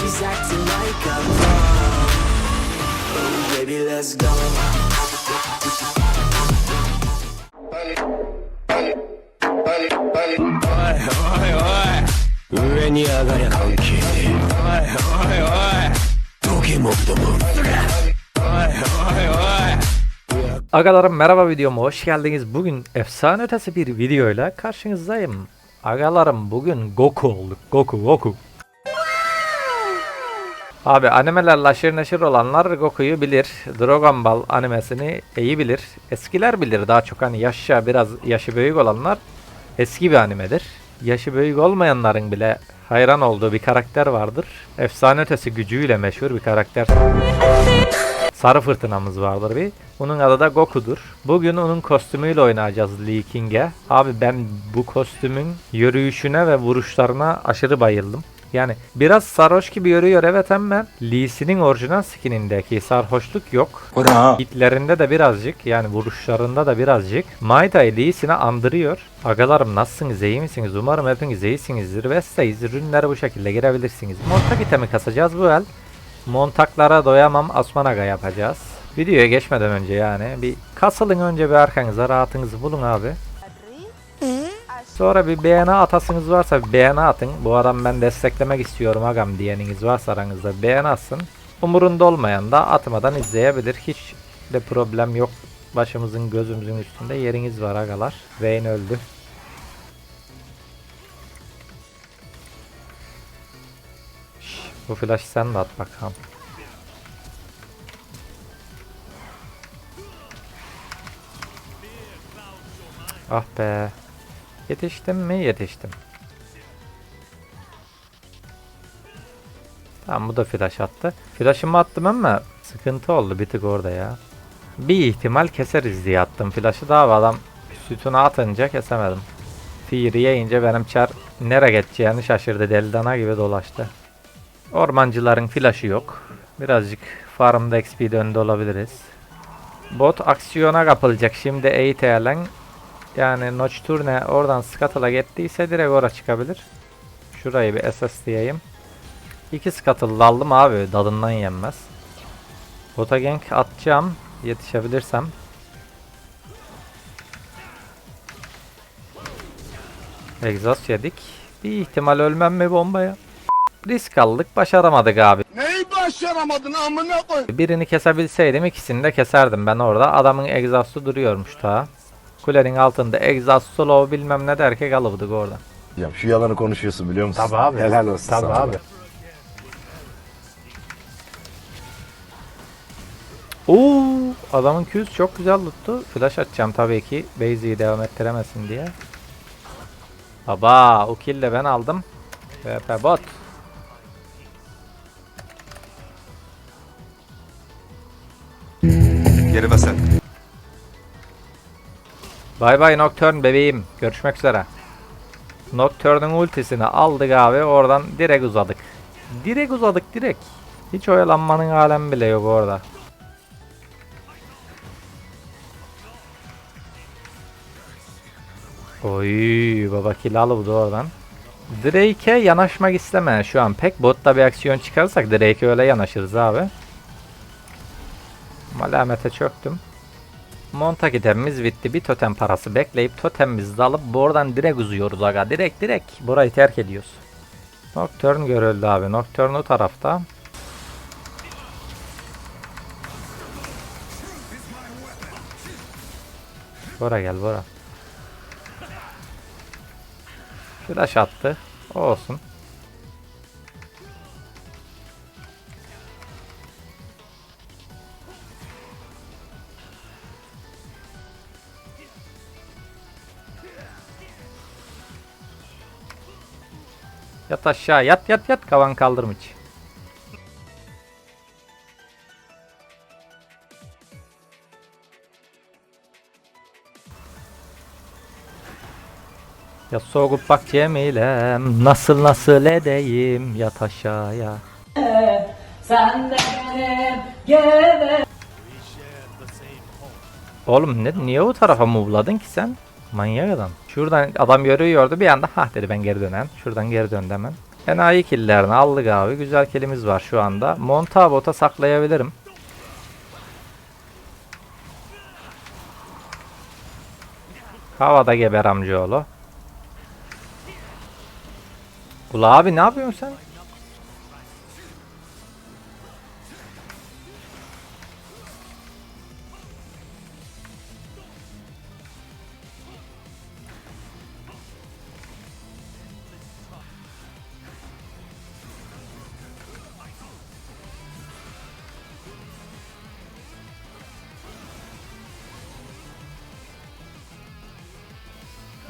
she's acting like a pro. Oh, baby, let's go. Agalarım merhaba videoma hoş geldiniz. Bugün efsane ötesi bir videoyla karşınızdayım. Agalarım bugün Goku olduk. Goku Goku. Abi animelerle aşırı neşir olanlar Goku'yu bilir. Dragon Ball animesini iyi bilir. Eskiler bilir daha çok hani yaşça biraz yaşı büyük olanlar eski bir animedir. Yaşı büyük olmayanların bile hayran olduğu bir karakter vardır. Efsane ötesi gücüyle meşhur bir karakter. Sarı fırtınamız vardır bir. Bunun adı da Goku'dur. Bugün onun kostümüyle oynayacağız Lee King'e. Abi ben bu kostümün yürüyüşüne ve vuruşlarına aşırı bayıldım. Yani biraz sarhoş gibi yürüyor evet ama Lee'sinin orijinal skinindeki sarhoşluk yok. Hitlerinde de birazcık yani vuruşlarında da birazcık Mai Tai Lee'sini andırıyor. Agalarım nasılsınız iyi misiniz? Umarım hepiniz iyisinizdir ve size ürünlere bu şekilde girebilirsiniz. Montak itemi kasacağız bu el. Montaklara doyamam Asman Aga yapacağız. Videoya geçmeden önce yani bir kasılın önce bir arkanıza rahatınızı bulun abi. Sonra bir beğeni atasınız varsa bir atın. Bu adam ben desteklemek istiyorum agam diyeniniz varsa aranızda beğeni atsın. Umurunda olmayan da atmadan izleyebilir. Hiç de problem yok. Başımızın gözümüzün üstünde yeriniz var agalar. Vayne öldü. Bu flash sen de at bakalım. Ah be. Yetiştim mi? Yetiştim. Tamam bu da flash attı. Flash'ımı attım ama sıkıntı oldu bir tık orada ya. Bir ihtimal keseriz diye attım flash'ı da abi adam sütunu atınca kesemedim. Fury yiyince benim çar nere geçeceğini şaşırdı deli dana gibi dolaştı. Ormancıların flash'ı yok. Birazcık farmda XP önde olabiliriz. Bot aksiyona kapılacak şimdi EITL'en yani Nocturne oradan Scuttle'a gittiyse direkt oraya çıkabilir. Şurayı bir SS diyeyim. İki Scuttle aldım abi dalından yenmez. Bota gank atacağım yetişebilirsem. Exhaust yedik. Bir ihtimal ölmem mi bombaya? Risk aldık başaramadık abi. Neyi başaramadın amına koy? Birini kesebilseydim ikisini de keserdim ben orada. Adamın egzastı duruyormuş ta. Kulenin altında egzast slow bilmem ne derken kalıbdık orada. Ya şu yalanı konuşuyorsun biliyor musun? Tabi abi. Helal olsun Tabi sana. abi. Oo, adamın Q'su çok güzel tuttu. Flash atacağım tabii ki. Baze'i devam ettiremesin diye. Baba o kill de ben aldım. VP bot. Geri basen. Bay bay Nocturne bebeğim. Görüşmek üzere. Nocturne'un ultisini aldık abi. Oradan direkt uzadık. Direkt uzadık direkt. Hiç oyalanmanın alemi bile yok orada. Oy baba kill alıp oradan. Drake'e yanaşmak isteme şu an. Pek botta bir aksiyon çıkarırsak Drake'e öyle yanaşırız abi. Malamete çöktüm. Montak itemimiz bitti. Bir totem parası bekleyip totemimizi de alıp buradan direkt uzuyoruz aga. Direkt direkt burayı terk ediyoruz. Nocturne görüldü abi. Nocturne o tarafta. Bora gel Bora. Flash attı. O olsun. Yat aşağı yat yat yat kavan kaldırmış. Ya soğuk bak Cemilem nasıl nasıl edeyim yat aşağıya. Sen de benim Oğlum ne, niye o tarafa move'ladın ki sen? Manyak adam. Şuradan adam yürüyordu bir anda ha dedi ben geri dönen. Şuradan geri döndü hemen. Enayi killerini aldık abi. Güzel kilimiz var şu anda. Montabot'a saklayabilirim. Havada geber amcaoğlu. Ula abi ne yapıyorsun sen?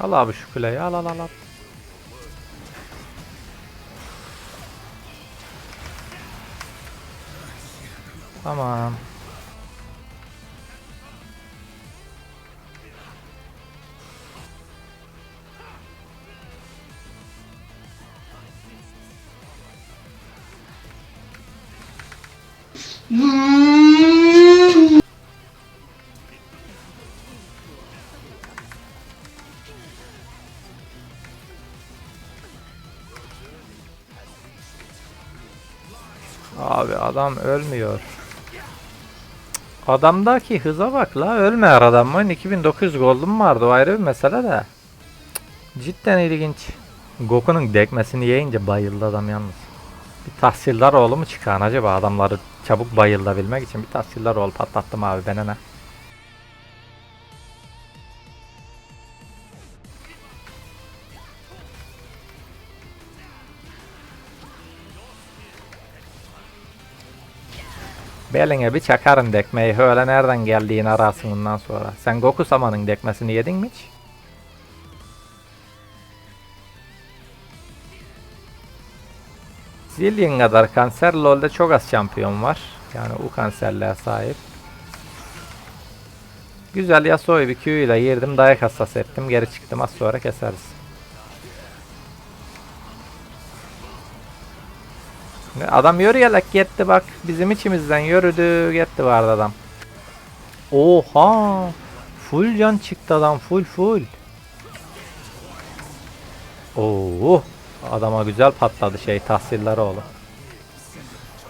Al abi şu kuleyi al al al al. Tamam. Abi adam ölmüyor. Adamdaki hıza bak la ölmeyer adam var. 2900 gold'um vardı o ayrı bir mesele de. Cidden ilginç. Goku'nun dekmesini yiyince bayıldı adam yalnız. Bir tahsildar oğlu mu çıkan acaba adamları çabuk bayıldabilmek için bir tahsildar oğlu patlattım abi ben ne? Beline bir çakarın dekmeyi öyle nereden geldiğini ararsın bundan sonra. Sen Goku Sama'nın dekmesini yedin mi hiç? Zillion kadar kanser LoL'de çok az şampiyon var. Yani o kanserliğe sahip. Güzel Yasuo'yu bir Q ile girdim dayak hassas ettim geri çıktım az sonra keseriz. Adam yürüyerek gitti bak bizim içimizden yürüdü gitti vardı adam. Oha! Full can çıktı adam full full. Oo! Adama güzel patladı şey tahsiller oğlum.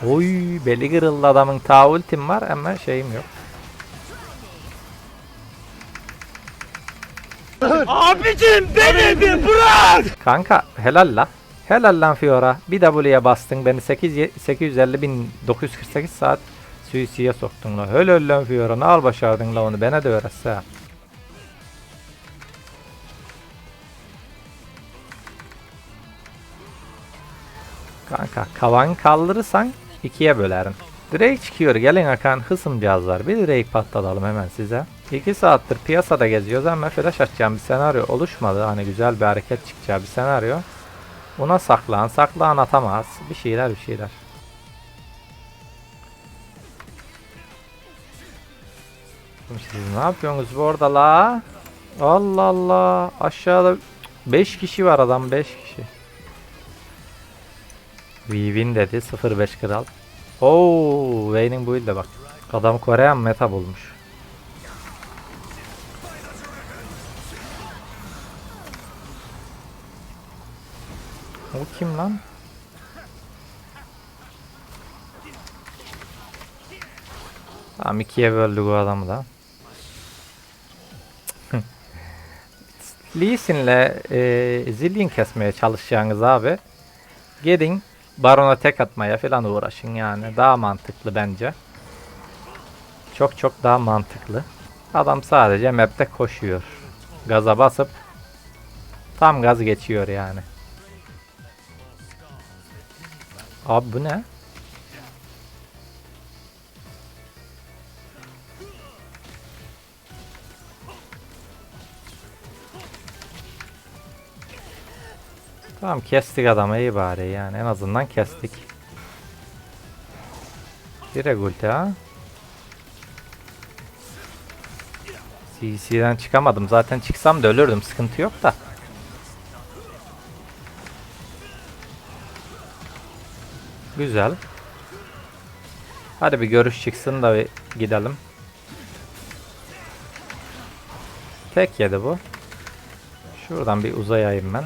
Oy beli kırıldı adamın ta ultim var ama şeyim yok. Abicim beni bir bırak. Kanka helal la. Helal lan Fiora. Bir W'ye bastın beni 8 850.948 saat suisiye soktun la. Helal lan Fiora. Ne al başardın la onu bana da öğretse. Kanka kavan kaldırırsan ikiye bölerim. Drake çıkıyor gelin akan hısım cihazlar. Bir Drake patlatalım hemen size. 2 saattir piyasada geziyoruz ama flash açacağım bir senaryo oluşmadı. Hani güzel bir hareket çıkacağı bir senaryo. Buna saklan, saklan atamaz. Bir şeyler bir şeyler. Siz ne yapıyorsunuz bu orada la? Allah Allah. Aşağıda 5 kişi var adam 5 kişi. Weavin dedi 05 kral. Oo, Wayne'in build bak. Adam Koreyan meta bulmuş. O kim lan? Tamam ikiye böldük o adamı da. Lee Sin'le e, Zillion kesmeye çalışacağınız abi. Gidin Baron'a tek atmaya falan uğraşın yani. Daha mantıklı bence. Çok çok daha mantıklı. Adam sadece map'te koşuyor. Gaza basıp tam gaz geçiyor yani. Abi bu ne? Tamam kestik adamı iyi bari yani en azından kestik. Direkt ulti ha. CC'den çıkamadım zaten çıksam da ölürdüm sıkıntı yok da. Güzel. Hadi bir görüş çıksın da bir gidelim. Tek yedi bu. Şuradan bir uzayayım ben.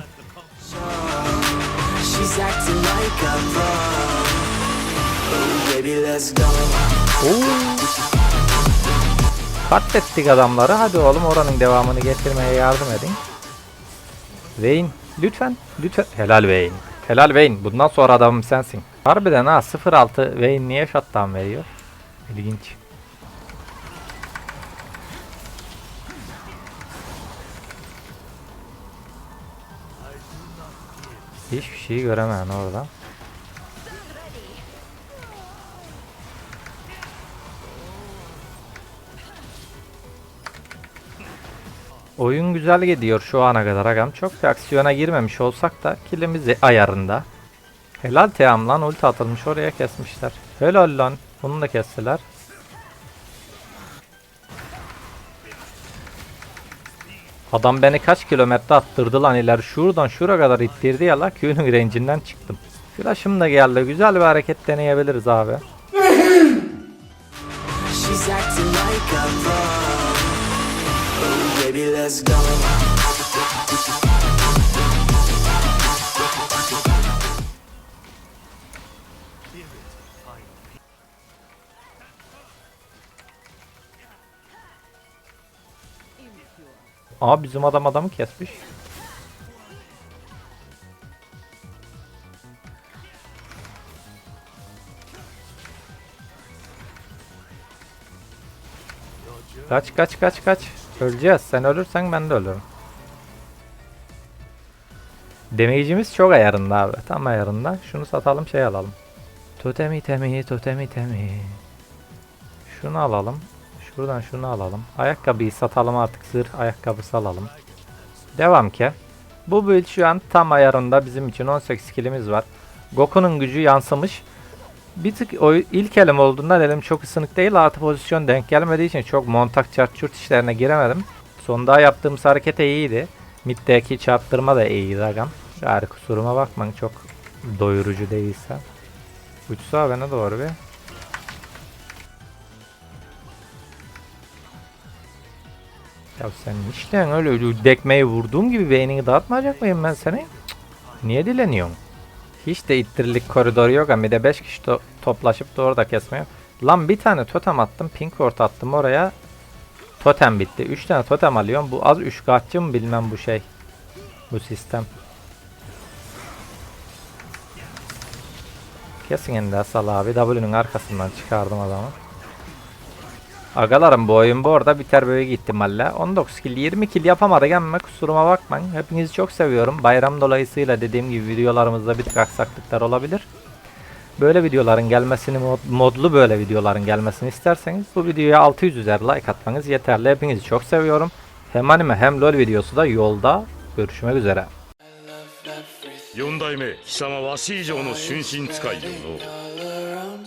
Oh. Katlettik adamları. Hadi oğlum oranın devamını getirmeye yardım edin. Wayne lütfen lütfen. Helal Wayne. Helal Wayne. Bundan sonra adamım sensin. Harbiden ha 06 Wayne niye shutdown veriyor? İlginç. Hiçbir şey göremeyen orada. Oyun güzel gidiyor şu ana kadar agam. Çok bir aksiyona girmemiş olsak da kilimiz ayarında. Helal Team lan ulti atılmış oraya kesmişler. Helal lan. Bunu da kestiler. Adam beni kaç kilometre attırdı lan iler. Şuradan şura kadar ittirdi ya la. Q'nun range'inden çıktım. Flash'ım da geldi. Güzel bir hareket deneyebiliriz abi. She's acting like I'm wrong. Oh, baby, let's go. Aa bizim adam adamı kesmiş. Kaç kaç kaç kaç. Öleceğiz. Sen ölürsen ben de ölürüm. Damage'imiz çok ayarında abi. Tam ayarında. Şunu satalım şey alalım. Totemi temi totemi temi. Şunu alalım. Şuradan şunu alalım. Ayakkabıyı satalım artık. Zırh ayakkabısı alalım. Devam ki. Bu build şu an tam ayarında bizim için 18 kilimiz var. Goku'nun gücü yansımış. Bir tık o ilk elim olduğundan elim çok ısınık değil. Artı pozisyon denk gelmediği için çok montak çarçurt işlerine giremedim. Sonda yaptığımız hareket iyiydi. Mid'deki çarptırma da iyiydi agam. Gari kusuruma bakmayın çok doyurucu değilse. Uçsa bana doğru bir. Ya sen işte öyle dekmeyi vurduğum gibi beynini dağıtmayacak mıyım ben seni? Niye dileniyorsun? Hiç de ittirilik koridoru yok ama bir de 5 kişi to- toplaşıp da orada kesmiyor. Lan bir tane totem attım, pink ward attım oraya. Totem bitti. 3 tane totem alıyorum. Bu az 3 kaççı mı bilmem bu şey. Bu sistem. Kesin ende Asal abi. W'nün arkasından çıkardım adamı. Agalarım bu oyun bu arada biter böyle ihtimalle. 19 kill 20 kill yapamadık ama kusuruma bakmayın. Hepinizi çok seviyorum. Bayram dolayısıyla dediğim gibi videolarımızda bir tık aksaklıklar olabilir. Böyle videoların gelmesini mod- modlu böyle videoların gelmesini isterseniz bu videoya 600 üzeri like atmanız yeterli. Hepinizi çok seviyorum. Hem anime hem lol videosu da yolda. Görüşmek üzere. 四代目貴様わし以上の春心使いよの All around